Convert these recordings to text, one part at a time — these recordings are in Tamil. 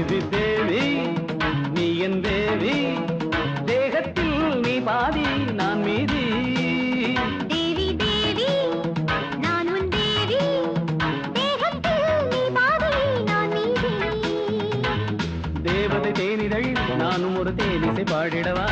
தேவி தேவி நீ என் தேவி. தேகத்தில் நீ பாதி நான் மீதி. தேவதை தேனிதழ் நானும் ஒரு தேனிசை பாடிடவா?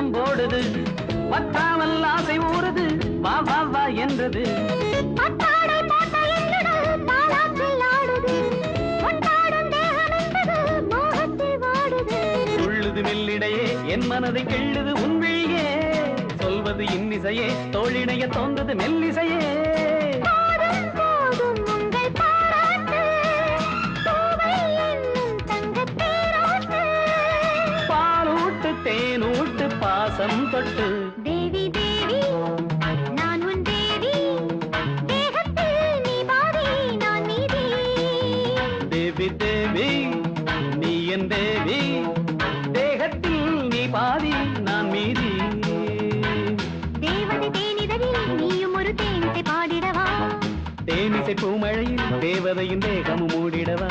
கொண்டாட்டம் போடுது. பத்தாமல் ஆசை ஊறுது. வா வா வா என்றது. மெல்லிடையே என் மனதை கிள்ளுது உன் விழியே. சொல்வது இன்னிசையே தோழிடைய தோன்றது மெல்லிசையே. பாசம் தொட்டு. தேவி தேவி நான் உன் தேவி. தேகத்தில் நீ பாதி நான் மீதி. தேவி தேவி நீ என் தேவி. தேகத்தில் நீ பாதி நான் மீதி. தேவதை தேனிதழில் நீயும் ஒரு தேனிசை பாடிடவா? தேனிசை பூமழையில் தேவதையின் தேகமும் மூடிடவா?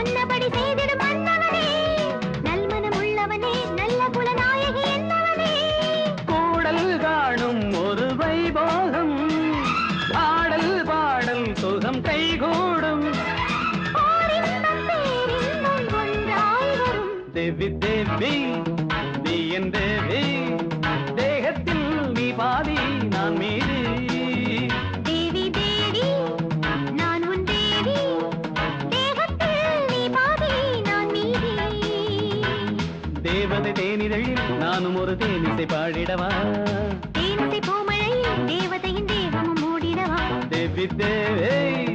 வரும். தேவி தேவி நீ என் தேவி. தேகத்தில் நீ பாதி நான் மீதி. தேவி தேவி நான் உன் தேவி. தேகத்தில் நீ பாதி நான் மீதி. தேவதை தேனிதழில் நானும் ஒரு தேனிசை பாடிடவா? தேனிசை பூமழையில் தேவதையின் தேகமும் மூடிடவா? தேவி தேவி